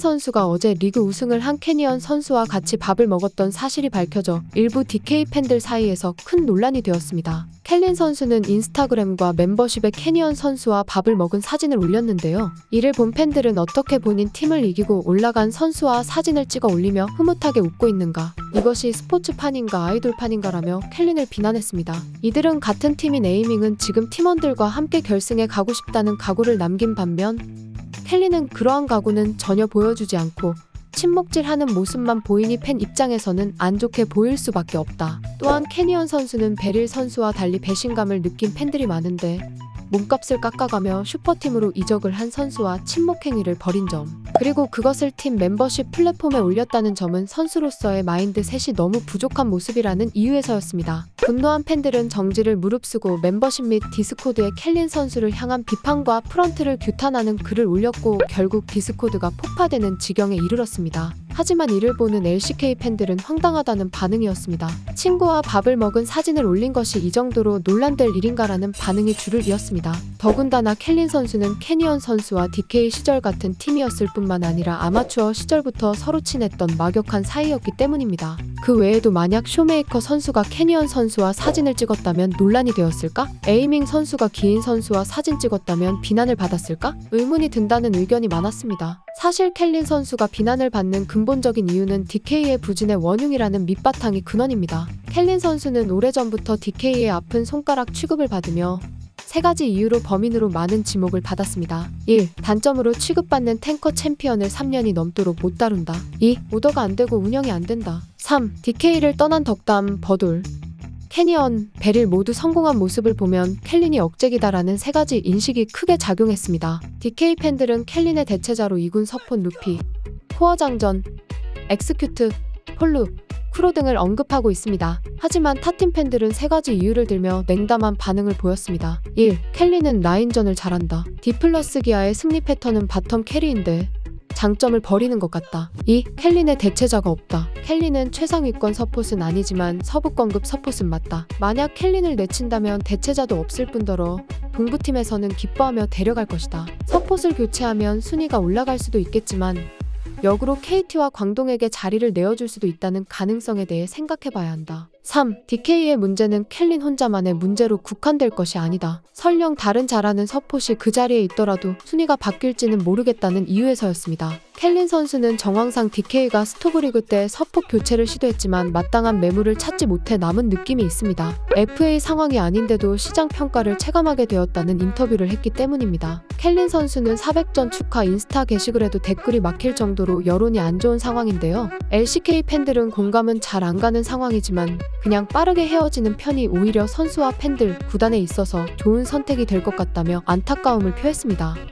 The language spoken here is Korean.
선수가 어제 리그 우승을 한 캐니언 선수와 같이 밥을 먹었던 사실이 밝혀져 일부 DK 팬들 사이에서 큰 논란이 되었습니다. 켈린 선수는 인스타그램과 멤버십에 캐니언 선수와 밥을 먹은 사진을 올렸는데요. 이를 본 팬들은 어떻게 본인 팀을 이기고 올라간 선수와 사진을 찍어 올리며 흐뭇하게 웃고 있는가. 이것이 스포츠판인가 아이돌판인가라며 켈린을 비난했습니다. 이들은 같은 팀인 에이밍은 지금 팀원들과 함께 결승에 가고 싶다는 각오를 남긴 반면 켈리는 그러한 각오는 전혀 보여주지 않고 침묵질하는 모습만 보이니 팬 입장에서는 안 좋게 보일 수밖에 없다. 또한 캐니언 선수는 베릴 선수와 달리 배신감을 느낀 팬들이 많은데 몸값을 깎아가며 슈퍼팀으로 이적을 한 선수와 친목 행위를 벌인 점. 그리고 그것을 팀 멤버십 플랫폼에 올렸다는 점은 선수로서의 마인드 셋이 너무 부족한 모습이라는 이유에서였습니다. 분노한 팬들은 정지를 무릅쓰고 membership 및 디스코드에 켈린 선수를 향한 비판과 프런트를 규탄하는 글을 올렸고 결국 디스코드가 폭파되는 지경에 이르렀습니다. 하지만 이를 보는 LCK 팬들은 황당하다는 반응이었습니다. 친구와 밥을 먹은 사진을 올린 것이 이 정도로 논란될 일인가라는 반응이 줄을 이었습니다. 더군다나 켈린 선수는 캐니언 선수와 DK 시절 같은 팀이었을 뿐만 아니라 아마추어 시절부터 서로 친했던 막역한 사이였기 때문입니다. 그 외에도 만약 쇼메이커 선수가 캐니언 선수와 사진을 찍었다면 논란이 되었을까? 에이밍 선수가 기인 선수와 사진 찍었다면 비난을 받았을까? 의문이 든다는 의견이 많았습니다. 사실 켈린 선수가 비난을 받는 근본적인 이유는 DK의 부진의 원흉이라는 밑바탕이 근원입니다. 켈린 선수는 오래전부터 DK의 아픈 손가락 취급을 받으며 세 가지 이유로 범인으로 많은 지목을 받았습니다. 1. 단점으로 취급받는 탱커 챔피언을 3년이 넘도록 못 다룬다. 2. 오더가 안 되고 운영이 안 된다. 3. DK를 떠난 덕담 버돌. 캐니언, 베릴 모두 성공한 모습을 보면 켈린이 억제기다라는 세 가지 인식이 크게 작용했습니다. DK 팬들은 켈린의 대체자로 이군 서폰 루피, 코어 장전, 엑스큐트, 폴루, 쿠로 등을 언급하고 있습니다. 하지만 타팀 팬들은 세 가지 이유를 들며 냉담한 반응을 보였습니다. 1. 켈리는 라인전을 잘한다. 디플러스 기아의 승리 패턴은 바텀 캐리인데 장점을 버리는 것 같다. 2. 켈린의 대체자가 없다. 켈린은 최상위권 서폿은 아니지만 서부권급 서폿은 맞다. 만약 켈린을 내친다면 대체자도 없을 뿐더러 동부팀에서는 기뻐하며 데려갈 것이다. 서폿을 교체하면 순위가 올라갈 수도 있겠지만 역으로 KT와 광동에게 자리를 내어줄 수도 있다는 가능성에 대해 생각해봐야 한다. 3. DK의 문제는 켈린 혼자만의 문제로 국한될 것이 아니다. 설령 다른 잘하는 서폿이 그 자리에 있더라도 순위가 바뀔지는 모르겠다는 이유에서였습니다. 켈린 선수는 정황상 DK가 스토브리그 때 서폿 교체를 시도했지만 마땅한 매물을 찾지 못해 남은 느낌이 있습니다. FA 상황이 아닌데도 시장 평가를 체감하게 되었다는 인터뷰를 했기 때문입니다. 켈린 선수는 400전 축하 인스타 게시글에도 댓글이 막힐 정도로 여론이 안 좋은 상황인데요. LCK 팬들은 공감은 잘 안 가는 상황이지만 그냥 빠르게 헤어지는 편이 오히려 선수와 팬들, 구단에 있어서 좋은 선택이 될 것 같다며 안타까움을 표했습니다.